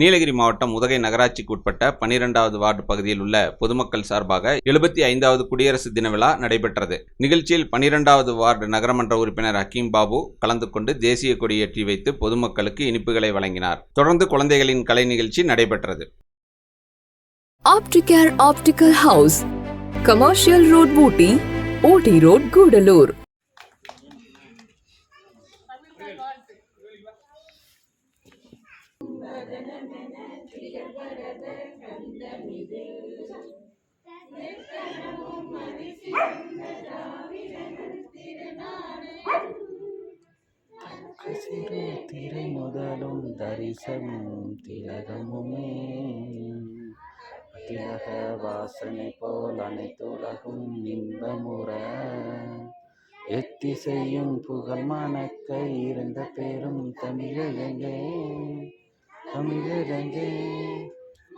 நீலகிரி மாவட்டம் உதகை நகராட்சிக்கு உட்பட்ட பனிரெண்டாவது வார்டு பகுதியில் உள்ள பொதுமக்கள் சார்பாக எழுபத்தி ஐந்தாவது குடியரசு தின விழா நடைபெற்றது. நிகழ்ச்சியில் பனிரெண்டாவது வார்டு நகரமன்ற உறுப்பினர் ஹக்கீம் பாபு கலந்து கொண்டு தேசிய கொடியேற்றி வைத்து பொதுமக்களுக்கு இனிப்புகளை வழங்கினார். தொடர்ந்து குழந்தைகளின் கலை நிகழ்ச்சி நடைபெற்றது. Opticare Optical சிறு திரை முதலும் தரிசமும் திலகமுமே. திலக வாசனை போல் அனைத்துலகும் இன்பமுற. எத்திசையும் புகழ் மணக்க இருந்த பெரும் தமிழகங்கே தமிழகங்கே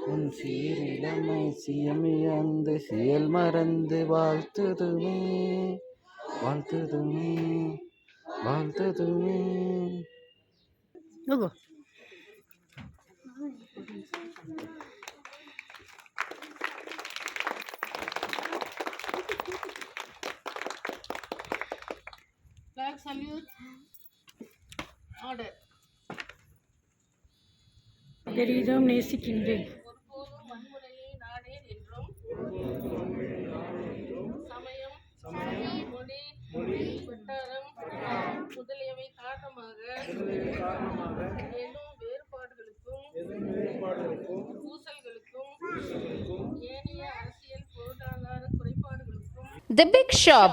உன் சீரிழமை சியமிழந்து செயல் மறந்து வாழ்த்துதுமே வாழ்த்துதுமே வாழ்த்துதுமே Flag salute. Order. பெரிதும் நேசிக்கின்றேன். ஒருபோதும் வன்முறையை நாடேன் என்றும் சமயம் மொழி வட்டாரம் முதலியவை காரணமாக எனும் வேறுபாடுகளுக்கும் பூசல்களுக்கும் ஏனைய அரசியல் பொருளாதார குறைபாடுகளுக்கும் The Big Shop.